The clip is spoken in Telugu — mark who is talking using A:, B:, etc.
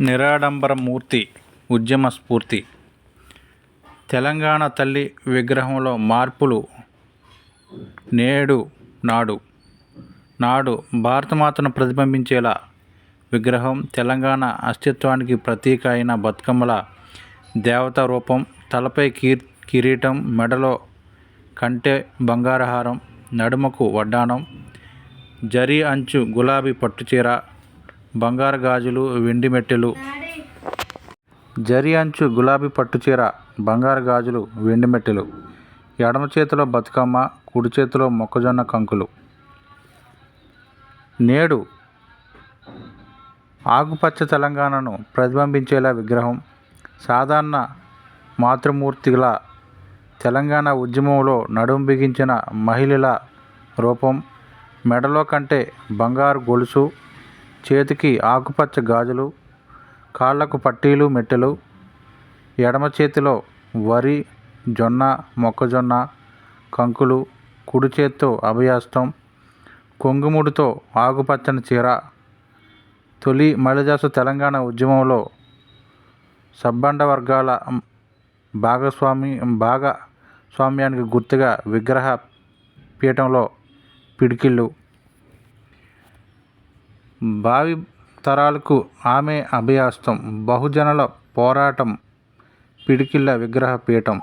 A: నిరాడంబర మూర్తి ఉద్యమ స్ఫూర్తి తెలంగాణ తల్లి విగ్రహంలో మార్పులు నేడు నాడు. నాడు భారతమాతను ప్రతిబింబించేలా విగ్రహం తెలంగాణ అస్తిత్వానికి ప్రతీక అయిన బతుకమ్మల దేవత రూపం తలపై కీర్ కిరీటం మెడలో కంటె బంగారహారం నడుమకు వడ్డాణం జరీ అంచు గులాబీ పట్టుచీర బంగారు గాజులు వెండి మెట్టెలు. జరి అంచు గులాబీ పట్టుచీర బంగారు గాజులు వెండి మెట్టెలు. ఎడమ చేతిలో బతుకమ్మ కుడి చేతిలో మొక్కజొన్న కంకులు. నేడు ఆకుపచ్చ తెలంగాణను ప్రతిబింబించేలా విగ్రహం. సాధారణ మాతృమూర్తిలా తెలంగాణ ఉద్యమంలో నడుం బిగించిన మహిళల రూపం. మెడలో కంటే బంగారు గొలుసు చేతికి ఆకుపచ్చ గాజులు కాళ్ళకు పట్టీలు మెట్టెలు ఎడమ చేతిలో వరి జొన్న మొక్కజొన్న కంకులు కుడి చేత్తో అభయాస్తం కొంగుముడితో ఆకుపచ్చని చీర తొలి మలిదాసు తెలంగాణ ఉద్యమంలో సబ్బండ వర్గాల భాగస్వామి భాగస్వామ్యానికి గుర్తుగా విగ్రహ పీఠంలో పిడికిళ్ళు భావి తరాలకు ఆమె అభయాస్తం బహుజనుల పోరాటం పిడికిళ్ళ విగ్రహ పీఠం.